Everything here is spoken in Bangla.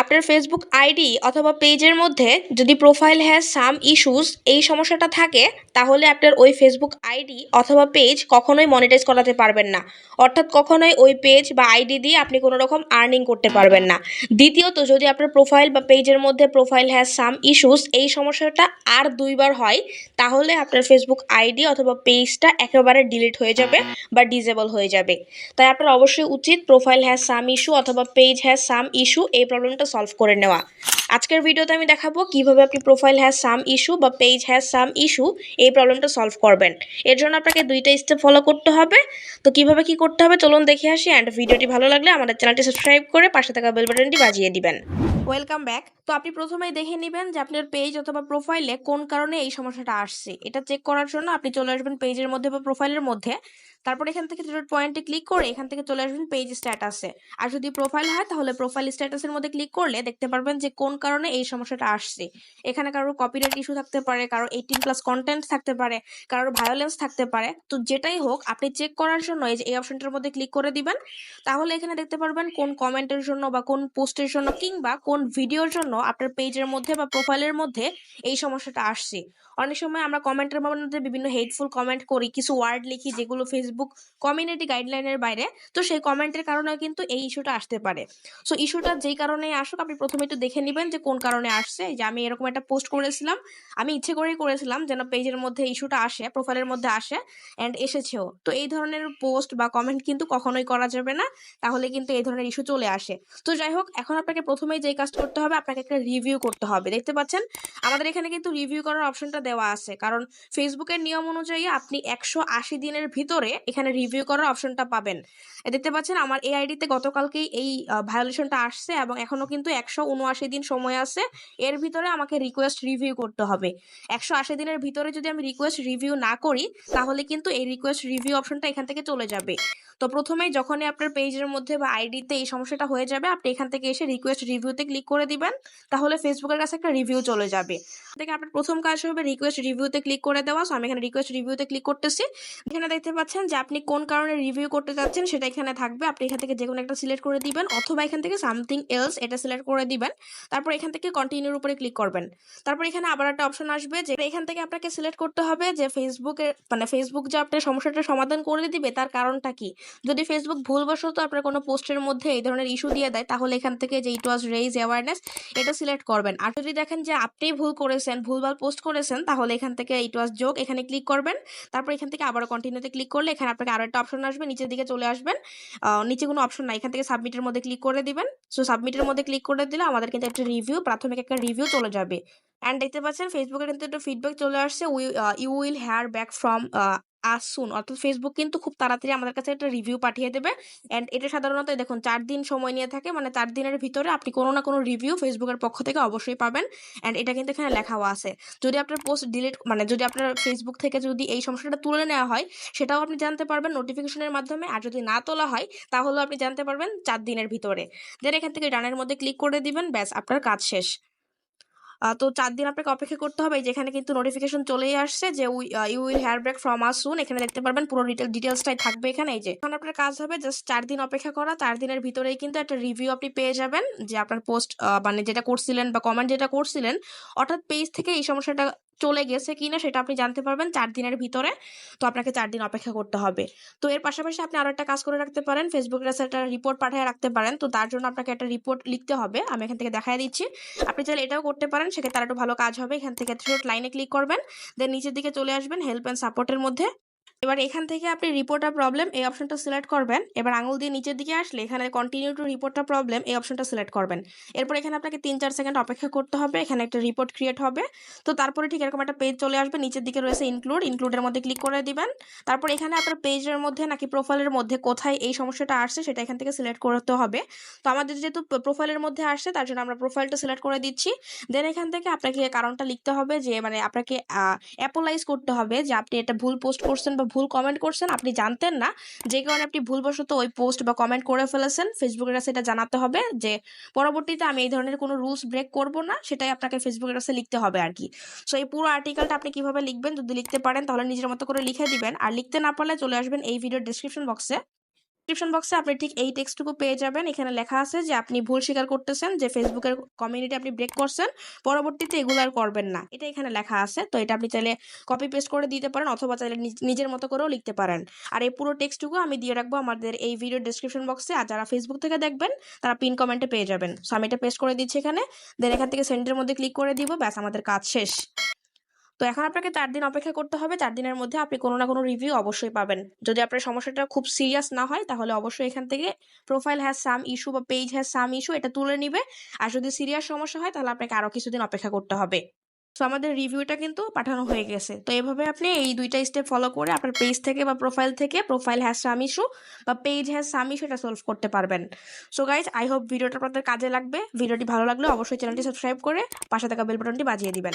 আপনার ফেসবুক আইডি অথবা পেজের মধ্যে যদি প্রোফাইল হ্যাজ সাম ইস্যুস এই সমস্যাটা থাকে, তাহলে আপনার ওই ফেসবুক আইডি অথবা পেজ কখনোই মনিটাইজ করাতে পারবেন না। অর্থাৎ কখনোই ওই পেজ বা আইডি দিয়ে আপনি কোনো রকম আর্নিং করতে পারবেন না। দ্বিতীয়ত, যদি আপনার প্রোফাইল বা পেজের মধ্যে প্রোফাইল হ্যাজ সাম ইস্যুস এই সমস্যাটা আর দুইবার হয়, তাহলে আপনার ফেসবুক আইডি অথবা পেজটা একেবারে ডিলিট হয়ে যাবে বা ডিজেবল হয়ে যাবে। তাই আপনার অবশ্যই উচিত প্রোফাইল হ্যাজ সাম ইস্যু অথবা পেজ হ্যাজ সাম ইস্যু এই প্রবলেমটা সলভ করে নেওয়া। আজকের ভিডিওতে আমি দেখাবো কীভাবে আপনি প্রোফাইল হ্যাজ সাম ইস্যু বা পেজ হ্যাজ সাম ইস্যু এই প্রবলেমটা সলভ করবেন। এর জন্য আপনাকে দুইটা স্টেপ ফলো করতে হবে। তো কীভাবে কি করতে হবে চলুন দেখে আসি অ্যান্ড ভিডিওটি ভালো লাগলে আমাদের চ্যানেলটি সাবস্ক্রাইব করে পাশে থাকা বেল বাটনটি বাজিয়ে দিবেন। ওয়েলকাম ব্যাক তো আপনি প্রথমেই দেখে নেবেন যে আপনার পেজ অথবা প্রোফাইলে কোন কারণে এই সমস্যাটা আসছে। এটা চেক করার জন্য আপনি চলে আসবেন পেজের মধ্যে বা প্রোফাইলের মধ্যে। তারপর এখান থেকে থ্রি পয়েন্টে ক্লিক করে এখান থেকে চলে আসবেন পেজ স্ট্যাটাসে আর যদি প্রোফাইল হয়, তাহলে প্রোফাইল স্ট্যাটাসের মধ্যে ক্লিক করলে দেখতে পারবেন যে কোন কারণে এই সমস্যাটা আসছে। এখানে কারোর কপিরাইট ইস্যু থাকতে পারে, কারোর এইটিন প্লাস কন্টেন্ট থাকতে পারে, কারোর ভায়োলেন্স থাকতে পারে। তো যেটাই হোক, আপনি চেক করার জন্য এই যে এই অপশনটার মধ্যে ক্লিক করে দিবেন। তাহলে এখানে দেখতে পারবেন কোন কমেন্টের জন্য বা কোন পোস্টের জন্য কিংবা কোন ভিডিওর জন্য আপনার পেজের মধ্যে বা প্রোফাইলের মধ্যে এই সমস্যাটা আসছে। অনেক সময় আমরা কমেন্টের মধ্যে বিভিন্ন হেটফুল কমেন্ট করি, কিছু ওয়ার্ড লিখি যেগুলো ফেসবুক কমিউনিটি গাইডলাইনের বাইরে। তো সেই কমেন্টের কারণেও কিন্তু এই ইস্যুটা আসতে পারে। সো ইস্যুটা যেই কারণে আসুক, আপনি প্রথমে একটু দেখে নেবেন যে কোন কারণে আসছে। যে আমি এরকম একটা পোস্ট করেছিলাম, আমি ইচ্ছে করেই করেছিলাম যেন পেজের মধ্যে ইস্যুটা আসে প্রোফাইলের মধ্যে আসে অ্যান্ড এসেছেও। তো এই ধরনের পোস্ট বা কমেন্ট কিন্তু কখনোই করা যাবে না, তাহলে কিন্তু এই ধরনের ইস্যু চলে আসে। তো যাই হোক, এখন আপনাকে প্রথমেই যেই কাজ করতে হবে, আপনাকে একটা রিভিউ করতে হবে। দেখতে পাচ্ছেন, আমাদের এখানে কিন্তু রিভিউ করার অপশনটা দেওয়া আছে। কারণ ফেসবুকের নিয়ম অনুযায়ী আপনি একশো আশি দিনের ভিতরে এখানে রিভিউ করার অপশনটা পাবেন। দেখতে পাচ্ছেন আমার এই আইডিতে গতকালকেই এই ভায়োলেশনটা আসছে এবং এখনও কিন্তু একশো উনআশি দিন সময় আছে। এর ভিতরে আমাকে রিকোয়েস্ট রিভিউ করতে হবে। একশো আশি দিনের ভিতরে যদি আমি রিকোয়েস্ট রিভিউ না করি, তাহলে কিন্তু এই রিকোয়েস্ট রিভিউ অপশনটা এখান থেকে চলে যাবে। তো প্রথমেই যখনই আপনার পেজের মধ্যে বা আইডিতে এই সমস্যাটা হয়ে যাবে, আপনি এখান থেকে এসে রিকোয়েস্ট রিভিউতে ক্লিক করে দিবেন, তাহলে ফেসবুকের কাছে একটা রিভিউ চলে যাবে। থেকে আপনার প্রথম কাজ হবে রিকোয়েস্ট রিভিউতে ক্লিক করে দেওয়া। সো আমি এখানে রিকোয়েস্ট রিভিউতে ক্লিক করতেছি। এখানে দেখতে পাচ্ছেন যে আপনি কোন কারণে রিভিউ করতে চাচ্ছেন সেটা এখানে থাকবে। আপনি এখান থেকে যে কোনো একটা সিলেক্ট করে দিবেন অথবা এখান থেকে সামথিং এলস এটা সিলেক্ট করে দিবেন। তারপর এখান থেকে কন্টিনিউর উপরে ক্লিক করবেন। তারপর এখানে আবার একটা অপশন আসবে যে এখান থেকে আপনাকে সিলেক্ট করতে হবে যে ফেসবুকের মানে ফেসবুক যে আপনার সমস্যাটা সমাধান করে দিবে, তার কারণটা কি? যদি ফেসবুক ভুলবশত আপনার কোনো পোস্টের মধ্যে এই ধরনের ইস্যু দিয়ে দেয়, তাহলে এখান থেকে যে ইট ওয়াজ রেইজ অ্যাওয়ারনেস এটা সিলেক্ট করবেন। আর যদি দেখেন যে আপনি ভুল করেছেন, ভুলভাল পোস্ট করেছেন, তাহলে এখান থেকে ইট ওয়াজ যোগ এখানে ক্লিক করবেন। তারপর এখান থেকে আবারও কন্টিনিউতে ক্লিক করলে এখানে আপনাকে আরও একটা অপশন আসবে, নিচের দিকে চলে আসবেন। নিচে কোনো অপশন নাই, এখান থেকে সাবমিটের মধ্যে ক্লিক করে দিবেন। সো সাবমিটের মধ্যে ক্লিক করে দিলে আমাদের কিন্তু একটা রিভিউ প্রাথমিক একটা রিভিউ চলে যাবে। অ্যান্ড দেখতে পাচ্ছেন ফেসবুকের কিন্তু একটা ফিডব্যাক চলে আসছে, we you will hear back from us soon অর্থাৎ ফেসবুক কিন্তু খুব তাড়াতাড়ি আমাদের কাছে একটা রিভিউ পাঠিয়ে দেবে। অ্যান্ড এটা সাধারণত দেখুন, চার দিন সময় নিয়ে থাকে। মানে চার দিনের ভিতরে আপনি কোনো না কোনো রিভিউ ফেসবুকের পক্ষ থেকে অবশ্যই পাবেন। অ্যান্ড এটা কিন্তু এখানে লেখাও আছে। যদি আপনার পোস্ট ডিলিট মানে যদি আপনার ফেসবুক থেকে যদি এই সমস্যাটা তুলে নেওয়া হয়, সেটাও আপনি জানতে পারবেন নোটিফিকেশনের মাধ্যমে। আর যদি না তোলা হয়, তাহলেও আপনি জানতে পারবেন চার দিনের ভিতরে। দেন এখান থেকে ডানের মধ্যে ক্লিক করে দিবেন, ব্যাস, আপনার কাজ শেষ। তো চার দিন আপনাকে অপেক্ষা করতে হবে। যেখানে কিন্তু নোটিফিকেশন চলেই আসছে যে you will hear back from us soon এখানে দেখতে পারবেন পুরো ডিটেল ডিটেলসটাই থাকবে এখানে। এই যে এখন আপনার কাজ হবে জাস্ট চার দিন অপেক্ষা করা। চার দিনের ভিতরেই কিন্তু একটা রিভিউ আপনি পেয়ে যাবেন যে আপনার পোস্ট মানে যেটা করছিলেন বা কমেন্ট যেটা করছিলেন, অর্থাৎ পেজ থেকে এই সমস্যাটা চলে গেছে কিনা সেটা আপনি জানতে পারবেন চার দিনের ভিতরে। তো আপনাকে চার দিন অপেক্ষা করতে হবে। তো এর পাশাপাশি আপনি আরও একটা কাজ করে রাখতে পারেন। ফেসবুক কাছে একটা রিপোর্ট পাঠিয়ে রাখতে পারেন। তো তার জন্য আপনাকে একটা রিপোর্ট লিখতে হবে। আমি এখান থেকে দেখাই দিচ্ছি। আপনি চাইলে এটাও করতে পারেন। সেক্ষেত্রে তার একটু ভালো কাজ হবে। এখান থেকে থ্রোট লাইনে ক্লিক করবেন। দেন নিচের দিকে চলে আসবেন হেল্প অ্যান্ড সাপোর্টের মধ্যে। এবার এখান থেকে আপনি রিপোর্ট আ প্রবলেম এই অপশনটা সিলেক্ট করবেন। এবার আঙুল দিয়ে নিচের দিকে আসলে এখানে continue to report a problem এই অপশনটা সিলেক্ট করবেন। এরপর এখানে আপনাকে তিন চার সেকেন্ড অপেক্ষা করতে হবে, এখানে একটা রিপোর্ট ক্রিয়েট হবে। তো তারপরে ঠিক এরকম একটা পেজ চলে আসবে, নিচের দিকে রয়েছে ইনক্লুড ইনক্লুডের মধ্যে ক্লিক করে দিবেন। তারপর এখানে আপনার পেজের মধ্যে নাকি প্রোফাইলের মধ্যে কোথায় এই সমস্যাটা আসছে সেটা এখান থেকে সিলেক্ট করতে হবে। তো আমাদের যেহেতু প্রোফাইলের মধ্যে আসছে, তার জন্য আমরা প্রোফাইলটা সিলেক্ট করে দিচ্ছি। দেন এখান থেকে আপনাকে কারণটা লিখতে হবে যে মানে আপনাকে অ্যাপোলাইজ করতে হবে যে আপনি এটা ভুল পোস্ট করছেন বা ভুল কমেন্ট করছেন, আপনি জানতেন না। যে কারণে আপনি ভুলবশত ওই পোস্ট বা কমেন্ট করে ফেলেছেন ফেসবুকের কাছে এটা জানাতে হবে যে পরবর্তীতে আমি এই ধরনের কোনো রুলস ব্রেক করব না, সেটাই আপনাকে ফেসবুকের কাছে লিখতে হবে আর কি। সো এই পুরো আর্টিকেলটা আপনি কীভাবে লিখবেন যদি লিখতে পারেন, তাহলে নিজের মতো করে লিখে দিবেন। আর লিখতে না পারলে চলে আসবেন এই ভিডিওর ডিসক্রিপশন বক্সে ডিসক্রিপশন বক্সে আপনি ঠিক এই টেক্সটটুকু পেয়ে যাবেন। এখানে লেখা আছে যে আপনি ভুল স্বীকার করতেছেন, যে ফেসবুকের কমিউনিটি আপনি ব্রেক করছেন, পরবর্তীতে এগুলো আর করবেন না। এটা এখানে লেখা আছে, তো এটা আপনি চাইলে কপি পেস্ট করে দিতে পারেন অথবা চাইলে নিজ- নিজের মতো করেও লিখতে পারেন। আর এই পুরো টেক্সটটুকু আমি দিয়ে রাখব আমাদের এই ভিডিও ডিসক্রিপশন বক্সে আর যারা ফেসবুক থেকে দেখবেন, তারা পিন কমেন্টে পেয়ে যাবেন। সো আমি এটা পেস্ট করে দিচ্ছি এখানে দেন এখান থেকে সেন্ডের মধ্যে ক্লিক করে দিব, ব্যাস আমাদের কাজ শেষ। তো এখন আপনাকে চার দিন অপেক্ষা করতে হবে। চার দিনের মধ্যে আপনি কোনো না কোনো রিভিউ অবশ্যই পাবেন। যদি আপনার সমস্যাটা খুব সিরিয়াস না হয়, তাহলে অবশ্যই এখান থেকে প্রোফাইল হ্যাজ সাম ইস্যু বা পেজ হ্যাজ সাম ইস্যু এটা তুলে নিবে। আর যদি সিরিয়াস সমস্যা হয়, তাহলে আপনাকে আরও কিছুদিন অপেক্ষা করতে হবে। তো আমাদের রিভিউটা কিন্তু পাঠানো হয়ে গেছে। তো এভাবে আপনি এই দুইটা স্টেপ ফলো করে আপনার পেজ থেকে বা প্রোফাইল থেকে প্রোফাইল হ্যাজ সাম ইস্যু বা পেজ হ্যাজ সাম ইস্যু এটা সলভ করতে পারবেন। সো গাইজ আই হোপ ভিডিওটা আপনাদের কাজে লাগবে। ভিডিওটি ভালো লাগলে অবশ্যই চ্যানেলটি সাবস্ক্রাইব করে পাশে থাকা বেল বাটনটি বাজিয়ে দিবেন।